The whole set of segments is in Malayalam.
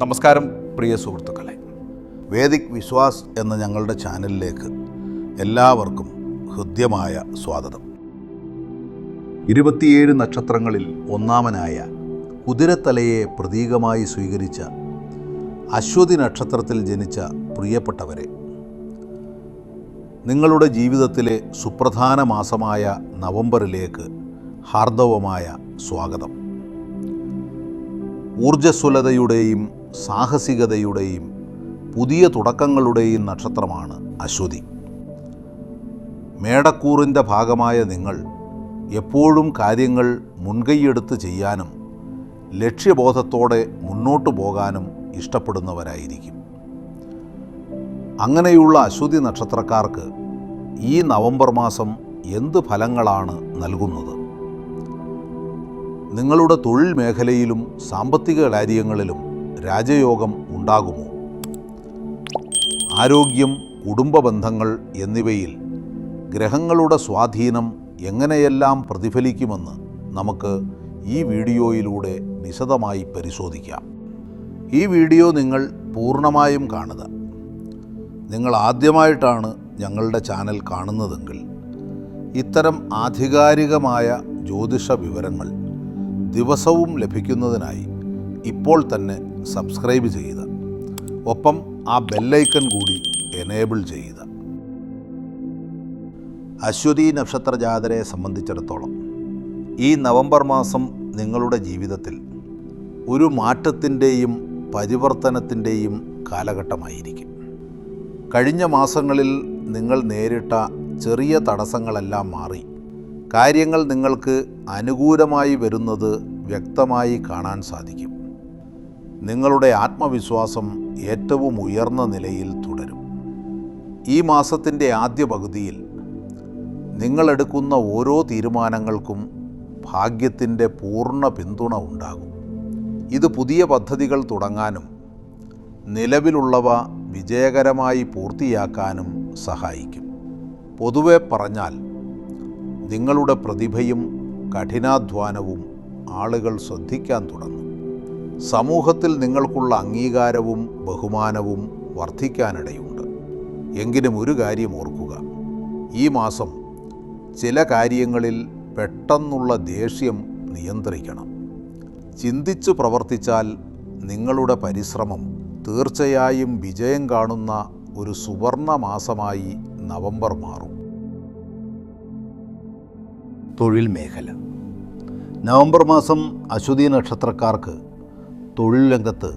നമസ്കാരം പ്രിയ സുഹൃത്തുക്കളെ. വേദിക് വിശ്വാസ് എന്ന ഞങ്ങളുടെ ചാനലിലേക്ക് എല്ലാവർക്കും ഹൃദ്യമായ സ്വാഗതം. ഇരുപത്തിയേഴ് നക്ഷത്രങ്ങളിൽ ഒന്നാമനായ കുതിരത്തലയെ പ്രതീകമായി സ്വീകരിച്ച അശ്വതി നക്ഷത്രത്തിൽ ജനിച്ച പ്രിയപ്പെട്ടവരെ നിങ്ങളുടെ ജീവിതത്തിലെ സുപ്രധാന മാസമായ നവംബറിലേക്ക് ഹാർദവമായ സ്വാഗതം. ഊർജസ്വലതയുടെയും സാഹസികതയുടെയും പുതിയ തുടക്കങ്ങളുടെയും നക്ഷത്രമാണ് അശ്വതി. മേടക്കൂറിന്റെ ഭാഗമായ നിങ്ങൾ എപ്പോഴും കാര്യങ്ങൾ മുൻകൈയെടുത്ത് ചെയ്യാനും ലക്ഷ്യബോധത്തോടെ മുന്നോട്ടു പോകാനും ഇഷ്ടപ്പെടുന്നവരായിരിക്കും. അങ്ങനെയുള്ള അശ്വതി നക്ഷത്രക്കാർക്ക് ഈ നവംബർ മാസം എന്ത് ഫലങ്ങളാണ് നൽകുന്നത്? നിങ്ങളുടെ തൊഴിൽ മേഖലയിലും സാമ്പത്തിക കാര്യങ്ങളിലും രാജയോഗം ഉണ്ടാകുമോ? ആരോഗ്യം കുടുംബ ബന്ധങ്ങൾ എന്നിവയിൽ ഗ്രഹങ്ങളുടെ സ്വാധീനം എങ്ങനെയെല്ലാം പ്രതിഫലിക്കുമെന്ന് നമുക്ക് ഈ വീഡിയോയിലൂടെ വിശദമായി പരിശോധിക്കാം. ഈ വീഡിയോ നിങ്ങൾ പൂർണമായും കാണുക. നിങ്ങൾ ആദ്യമായിട്ടാണ് ഞങ്ങളുടെ ചാനൽ കാണുന്നതെങ്കിൽ ഇത്തരം ആധികാരികമായ ജ്യോതിഷ വിവരങ്ങൾ ദിവസവും ലഭിക്കുന്നതിനായി ഇപ്പോൾ തന്നെ സബ്സ്ക്രൈബ് ചെയ്യുക. ഒപ്പം ആ ബെല്ലൈക്കൺ കൂടി എനേബിൾ ചെയ്യുക. അശ്വതി നക്ഷത്ര ജാതരെ സംബന്ധിച്ചിടത്തോളം ഈ നവംബർ മാസം നിങ്ങളുടെ ജീവിതത്തിൽ ഒരു മാറ്റത്തിന്റെയും പരിവർത്തനത്തിന്റെയും കാലഘട്ടമായിരിക്കും. കഴിഞ്ഞ മാസങ്ങളിൽ നിങ്ങൾ നേരിട്ട ചെറിയ തടസ്സങ്ങളെല്ലാം മാറി കാര്യങ്ങൾ നിങ്ങൾക്ക് അനുകൂലമായി വരുന്നത് വ്യക്തമായി കാണാൻ സാധിക്കും. നിങ്ങളുടെ ആത്മവിശ്വാസം ഏറ്റവും ഉയർന്ന നിലയിൽ തുടരും. ഈ മാസത്തിന്റെ ആദ്യ പകുതിയിൽ നിങ്ങളെടുക്കുന്ന ഓരോ തീരുമാനങ്ങൾക്കും ഭാഗ്യത്തിന്റെ പൂർണ പിന്തുണ ഉണ്ടാകും. ഇത് പുതിയ പദ്ധതികൾ തുടങ്ങാനും നിലവിലുള്ളവ വിജയകരമായി പൂർത്തിയാക്കാനും സഹായിക്കും. പൊതുവെ പറഞ്ഞാൽ നിങ്ങളുടെ പ്രതിഭയും കഠിനാധ്വാനവും ആളുകൾ ശ്രദ്ധിക്കാൻ തുടങ്ങും. സമൂഹത്തിൽ നിങ്ങൾക്കുള്ള അംഗീകാരവും ബഹുമാനവും വർദ്ധിക്കാനിടയുണ്ട്. എങ്കിലും ഒരു കാര്യം ഓർക്കുക. ഈ മാസം ചില കാര്യങ്ങളിൽ പെട്ടെന്നുള്ള ദേഷ്യം നിയന്ത്രിക്കണം. ചിന്തിച്ചു പ്രവർത്തിച്ചാൽ നിങ്ങളുടെ പരിശ്രമം തീർച്ചയായും വിജയം കാണുന്ന ഒരു സുവർണ മാസമായി നവംബർ മാറും. തൊഴിൽ മേഖല. നവംബർ മാസം അശ്വതി നക്ഷത്രക്കാർക്ക് തൊഴിൽ രംഗത്ത്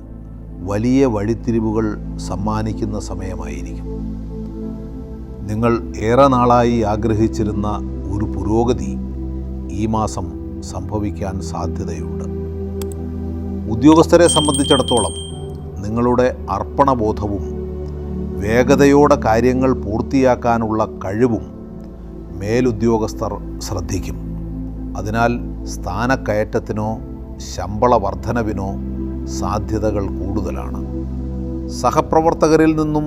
വലിയ വഴിത്തിരിവുകൾ സമ്മാനിക്കുന്ന സമയമായിരിക്കും. നിങ്ങൾ ഏറെ നാളായി ആഗ്രഹിച്ചിരുന്ന ഒരു പുരോഗതി ഈ മാസം സംഭവിക്കാൻ സാധ്യതയുണ്ട്. ഉദ്യോഗസ്ഥരെ സംബന്ധിച്ചിടത്തോളം നിങ്ങളുടെ അർപ്പണബോധവും വേഗതയോടെ കാര്യങ്ങൾ പൂർത്തിയാക്കാനുള്ള കഴിവും മേലുദ്യോഗസ്ഥർ ശ്രദ്ധിക്കും. അതിനാൽ സ്ഥാനക്കയറ്റത്തിനോ ശമ്പള വർധനവിനോ സാധ്യതകൾ കൂടുതലാണ്. സഹപ്രവർത്തകരിൽ നിന്നും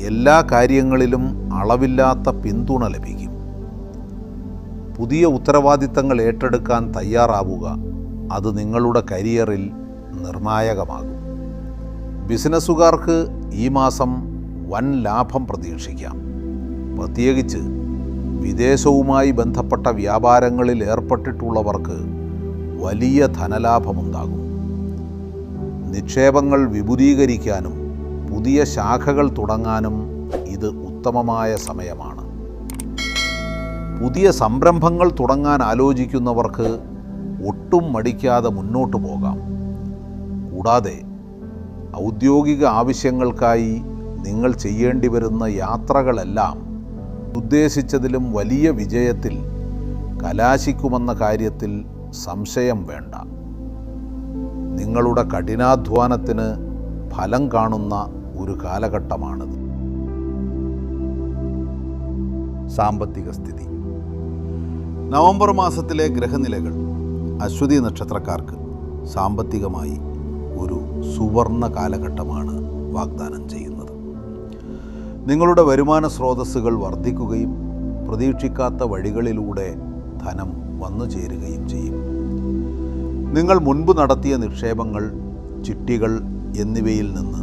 എല്ലാ കാര്യങ്ങളിലും അളവില്ലാത്ത പിന്തുണ ലഭിക്കും. പുതിയ ഉത്തരവാദിത്തങ്ങൾ ഏറ്റെടുക്കാൻ തയ്യാറാവുക അത് നിങ്ങളുടെ കരിയറിൽ നിർണായകമാകും. ബിസിനസ്സുകാർക്ക് ഈ മാസം വൻ ലാഭം പ്രതീക്ഷിക്കാം. പ്രത്യേകിച്ച് വിദേശവുമായി ബന്ധപ്പെട്ട വ്യാപാരങ്ങളിൽ ഏർപ്പെട്ടിട്ടുള്ളവർക്ക് വലിയ ധനലാഭമുണ്ടാകും. നിക്ഷേപങ്ങൾ വിപുലീകരിക്കാനും പുതിയ ശാഖകൾ തുടങ്ങാനും ഇത് ഉത്തമമായ സമയമാണ്. പുതിയ സംരംഭങ്ങൾ തുടങ്ങാൻ ആലോചിക്കുന്നവർക്ക് ഒട്ടും മടിക്കാതെ മുന്നോട്ട് പോകാം. കൂടാതെ ഔദ്യോഗിക ആവശ്യങ്ങൾക്കായി നിങ്ങൾ ചെയ്യേണ്ടി വരുന്ന യാത്രകളെല്ലാം ഉദ്ദേശിച്ചതിലും വലിയ വിജയത്തിൽ കലാശിക്കുമെന്ന കാര്യത്തിൽ സംശയം വേണ്ട. നിങ്ങളുടെ കഠിനാധ്വാനത്തിന് ഫലം കാണുന്ന ഒരു കാലഘട്ടമാണിത്. സാമ്പത്തിക സ്ഥിതി. നവംബർ മാസത്തിലെ ഗ്രഹനിലകൾ അശ്വതി നക്ഷത്രക്കാർക്ക് സാമ്പത്തികമായി ഒരു സുവർണ കാലഘട്ടമാണ് വാഗ്ദാനം ചെയ്യുന്നത്. നിങ്ങളുടെ വരുമാന സ്രോതസ്സുകൾ വർദ്ധിക്കുകയും പ്രതീക്ഷിക്കാത്ത വഴികളിലൂടെ ധനം വന്നു ചേരുകയും ചെയ്യും. നിങ്ങൾ മുൻപ് നടത്തിയ നിക്ഷേപങ്ങൾ ചിട്ടികൾ എന്നിവയിൽ നിന്ന്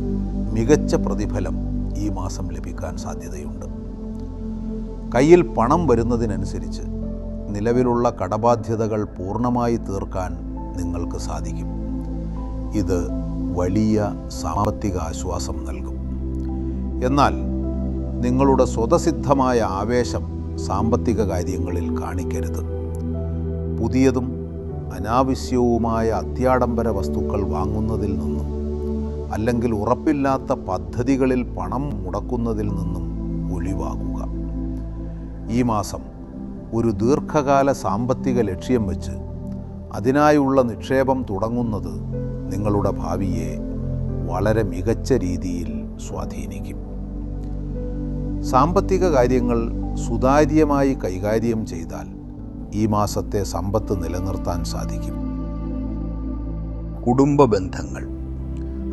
മികച്ച പ്രതിഫലം ഈ മാസം ലഭിക്കാൻ സാധ്യതയുണ്ട്. കയ്യിൽ പണം വരുന്നതിനനുസരിച്ച് നിലവിലുള്ള കടബാധ്യതകൾ പൂർണമായി തീർക്കാൻ നിങ്ങൾക്ക് സാധിക്കും. ഇത് വലിയ സാമ്പത്തിക ആശ്വാസം നൽകും. എന്നാൽ നിങ്ങളുടെ സ്വതസിദ്ധമായ ആവേശം സാമ്പത്തിക കാര്യങ്ങളിൽ കാണിക്കരുത്. പുതിയതും അനാവശ്യവുമായ അത്യാഡംബര വസ്തുക്കൾ വാങ്ങുന്നതിൽ നിന്നും അല്ലെങ്കിൽ ഉറപ്പില്ലാത്ത പദ്ധതികളിൽ പണം മുടക്കുന്നതിൽ നിന്നും ഒഴിവാകുക ഈ മാസം ഒരു ദീർഘകാല സാമ്പത്തിക ലക്ഷ്യം വെച്ച് അതിനായുള്ള നിക്ഷേപം തുടങ്ങുന്നത് നിങ്ങളുടെ ഭാവിയെ വളരെ മികച്ച രീതിയിൽ സ്വാധീനിക്കും. സാമ്പത്തിക കാര്യങ്ങൾ സുതാര്യമായി കൈകാര്യം ചെയ്താൽ ഈ മാസത്തെ സമ്പത്ത് നിലനിർത്താൻ സാധിക്കും. കുടുംബ ബന്ധങ്ങൾ.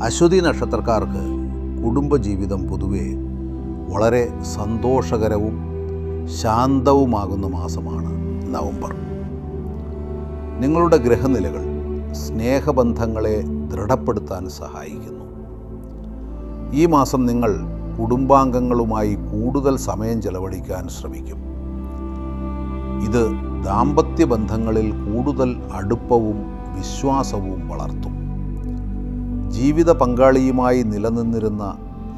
അശ്വതി നക്ഷത്രക്കാർക്ക് കുടുംബജീവിതം പൊതുവെ വളരെ സന്തോഷകരവും ശാന്തവുമാകുന്ന മാസമാണ് നവംബർ. നിങ്ങളുടെ ഗ്രഹനിലകൾ സ്നേഹബന്ധങ്ങളെ ദൃഢപ്പെടുത്താൻ സഹായിക്കുന്നു. ഈ മാസം നിങ്ങൾ കുടുംബാംഗങ്ങളുമായി കൂടുതൽ സമയം ചെലവഴിക്കാൻ ശ്രമിക്കും. ഇത് ദാമ്പത്യ ബന്ധങ്ങളിൽ കൂടുതൽ അടുപ്പവും വിശ്വാസവും വളർത്തും. ജീവിത പങ്കാളിയുമായി നിലനിന്നിരുന്ന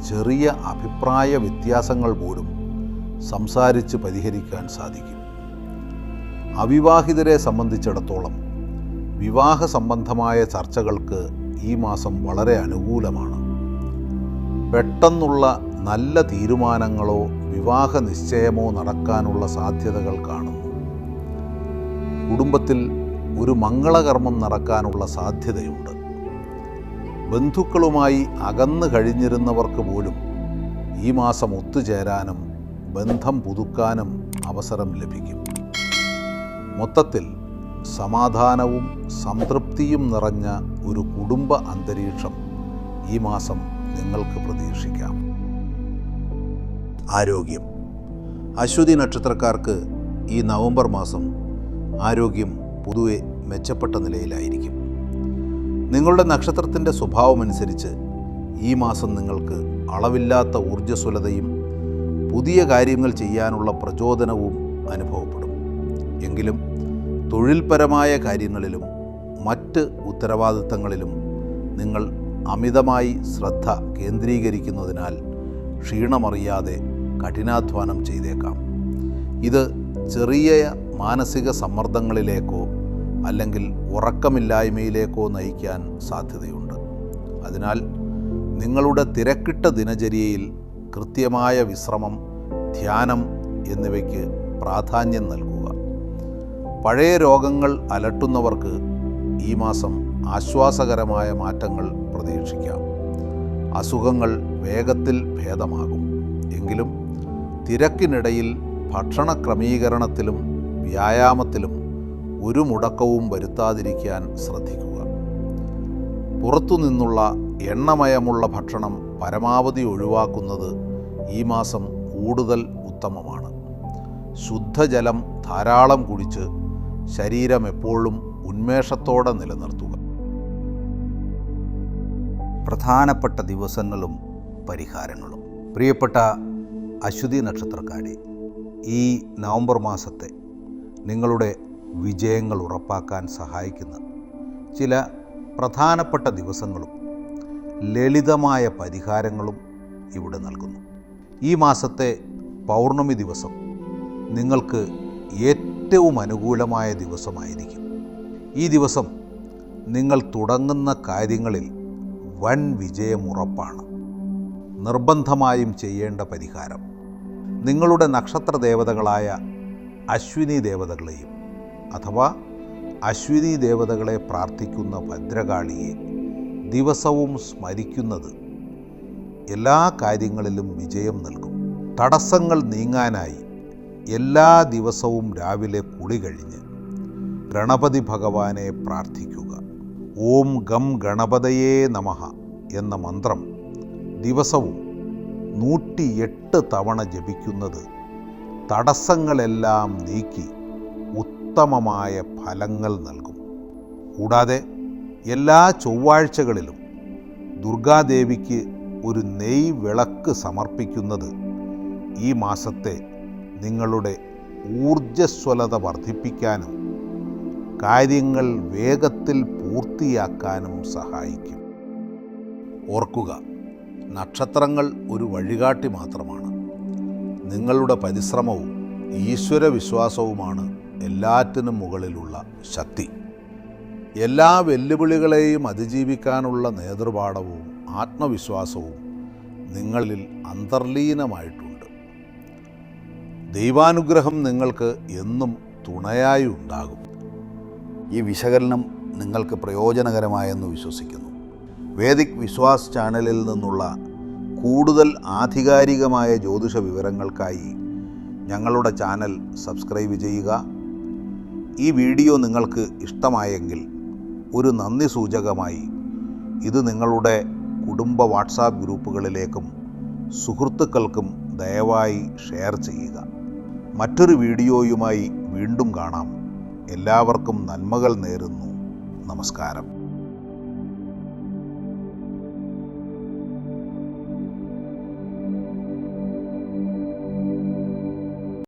ചെറിയ അഭിപ്രായ വ്യത്യാസങ്ങൾ പോലും സംസാരിച്ച് പരിഹരിക്കാൻ സാധിക്കും. അവിവാഹിതരെ സംബന്ധിച്ചിടത്തോളം വിവാഹ സംബന്ധമായ ചർച്ചകൾക്ക് ഈ മാസം വളരെ അനുകൂലമാണ്. പെട്ടെന്നുള്ള നല്ല തീരുമാനങ്ങളോ വിവാഹ നിശ്ചയമോ നടക്കാനുള്ള സാധ്യതകൾ കാണുന്നു. കുടുംബത്തിൽ ഒരു മംഗളകർമ്മം നടക്കാനുള്ള സാധ്യതയുണ്ട്. ബന്ധുക്കളുമായി അകന്നു കഴിഞ്ഞിരുന്നവർക്ക് പോലും ഈ മാസം ഒത്തുചേരാനും ബന്ധം പുതുക്കാനും അവസരം ലഭിക്കും. മൊത്തത്തിൽ സമാധാനവും സംതൃപ്തിയും നിറഞ്ഞ ഒരു കുടുംബ അന്തരീക്ഷം ഈ മാസം നിങ്ങൾക്ക് പ്രതീക്ഷിക്കാം. ആരോഗ്യം. അശ്വതി നക്ഷത്രക്കാർക്ക് ഈ നവംബർ മാസം ആരോഗ്യം പൊതുവെ മെച്ചപ്പെട്ട നിലയിലായിരിക്കും. നിങ്ങളുടെ നക്ഷത്രത്തിന്റെ സ്വഭാവമനുസരിച്ച് ഈ മാസം നിങ്ങൾക്ക് അളവില്ലാത്ത ഊർജസ്വലതയും പുതിയ കാര്യങ്ങൾ ചെയ്യാനുള്ള പ്രചോദനവും അനുഭവപ്പെടും. എങ്കിലും തൊഴിൽപരമായ കാര്യങ്ങളിലും മറ്റ് ഉത്തരവാദിത്തങ്ങളിലും നിങ്ങൾ അമിതമായി ശ്രദ്ധ കേന്ദ്രീകരിക്കുന്നതിനാൽ ക്ഷീണമറിയാതെ കഠിനാധ്വാനം ചെയ്തേക്കാം. ഇത് ചെറിയ മാനസിക സമ്മർദ്ദങ്ങളിലേക്കോ അല്ലെങ്കിൽ ഉറക്കമില്ലായ്മയിലേക്കോ നയിക്കാൻ സാധ്യതയുണ്ട്. അതിനാൽ നിങ്ങളുടെ തിരക്കിട്ട ദിനചര്യയിൽ കൃത്യമായ വിശ്രമം ധ്യാനം എന്നിവയ്ക്ക് പ്രാധാന്യം നൽകുക. പഴയ രോഗങ്ങൾ അലട്ടുന്നവർക്ക് ഈ മാസം ആശ്വാസകരമായ മാറ്റങ്ങൾ പ്രതീക്ഷിക്കാം. അസുഖങ്ങൾ വേഗത്തിൽ ഭേദമാകും. എങ്കിലും തിരക്കിനിടയിൽ ഭക്ഷണ ക്രമീകരണത്തിലും വ്യായാമത്തിലും ഒരു മുടക്കവും വരുത്താതിരിക്കാൻ ശ്രദ്ധിക്കുക. പുറത്തുനിന്നുള്ള എണ്ണമയമുള്ള ഭക്ഷണം പരമാവധി ഒഴിവാക്കുന്നത് ഈ മാസം കൂടുതൽ ഉത്തമമാണ്. ശുദ്ധജലം ധാരാളം കുടിച്ച് ശരീരം എപ്പോഴും ഉന്മേഷത്തോടെ നിലനിർത്തുക. പ്രധാനപ്പെട്ട ദിവസങ്ങളും പരിഹാരങ്ങളും. പ്രിയപ്പെട്ട അശ്വതി നക്ഷത്രക്കാരെ ഈ നവംബർ മാസത്തെ നിങ്ങളുടെ വിജയങ്ങൾ ഉറപ്പാക്കാൻ സഹായിക്കുന്ന ചില പ്രധാനപ്പെട്ട ദിവസങ്ങളും ലളിതമായ പരിഹാരങ്ങളും ഇവിടെ നൽകുന്നു. ഈ മാസത്തെ പൗർണമി ദിവസം നിങ്ങൾക്ക് ഏറ്റവും അനുകൂലമായ ദിവസമായിരിക്കും. ഈ ദിവസം നിങ്ങൾ തുടങ്ങുന്ന കാര്യങ്ങളിൽ വൻ വിജയമുറപ്പാണ് നിർബന്ധമായും ചെയ്യേണ്ട പരിഹാരം നിങ്ങളുടെ നക്ഷത്ര ദേവതകളായ അശ്വിനി ദേവതകളെയും അഥവാ അശ്വിനി ദേവതകളെ പ്രാർത്ഥിക്കുന്ന ഭദ്രകാളിയെ ദിവസവും സ്മരിക്കുന്നത് എല്ലാ കാര്യങ്ങളിലും വിജയം നൽകും. തടസ്സങ്ങൾ നീങ്ങാനായി എല്ലാ ദിവസവും രാവിലെ കുളി കഴിഞ്ഞ് ഗണപതി ഭഗവാനെ പ്രാർത്ഥിക്കുക ഓം ഗം ഗണപതയേ നമ എന്ന മന്ത്രം ദിവസവും നൂറ്റിയെട്ട് തവണ ജപിക്കുന്നത് തടസ്സങ്ങളെല്ലാം നീക്കി ഉത്തമമായ ഫലങ്ങൾ നൽകും. കൂടാതെ എല്ലാ ചൊവ്വാഴ്ചകളിലും ദുർഗാദേവിക്ക് ഒരു നെയ് വിളക്ക് സമർപ്പിക്കുന്നത് ഈ മാസത്തെ നിങ്ങളുടെ ഊർജസ്വലത വർദ്ധിപ്പിക്കാനും കാര്യങ്ങൾ വേഗത്തിൽ പൂർത്തിയാക്കാനും സഹായിക്കും. ഓർക്കുക നക്ഷത്രങ്ങൾ ഒരു വഴികാട്ടി മാത്രമാണ്. നിങ്ങളുടെ പരിശ്രമവും ഈശ്വരവിശ്വാസവുമാണ് എല്ലാറ്റിനും മുകളിലുള്ള ശക്തി. എല്ലാ വെല്ലുവിളികളെയും അതിജീവിക്കാനുള്ള നേതൃപാഠവും ആത്മവിശ്വാസവും നിങ്ങളിൽ അന്തർലീനമായിട്ടുണ്ട്. ദൈവാനുഗ്രഹം നിങ്ങൾക്ക് എന്നും തുണയായി ഉണ്ടാകും. ഈ വിശകലനം നിങ്ങൾക്ക് പ്രയോജനകരമായെന്ന് വിശ്വസിക്കുന്നു. വേദിക് വിശ്വാസ് ചാനലിൽ നിന്നുള്ള കൂടുതൽ ആധികാരികമായ ജ്യോതിഷ വിവരങ്ങൾക്കായി ഞങ്ങളുടെ ചാനൽ സബ്സ്ക്രൈബ് ചെയ്യുക. ഈ വീഡിയോ നിങ്ങൾക്ക് ഇഷ്ടമായെങ്കിൽ ഒരു നന്ദി സൂചകമായി ഇത് നിങ്ങളുടെ കുടുംബ വാട്സാപ്പ് ഗ്രൂപ്പുകളിലേക്കും സുഹൃത്തുക്കൾക്കും ദയവായി ഷെയർ ചെയ്യുക. മറ്റൊരു വീഡിയോയുമായി വീണ്ടും കാണാം. എല്ലാവർക്കും നന്മകൾ നേരുന്നു. നമസ്കാരം.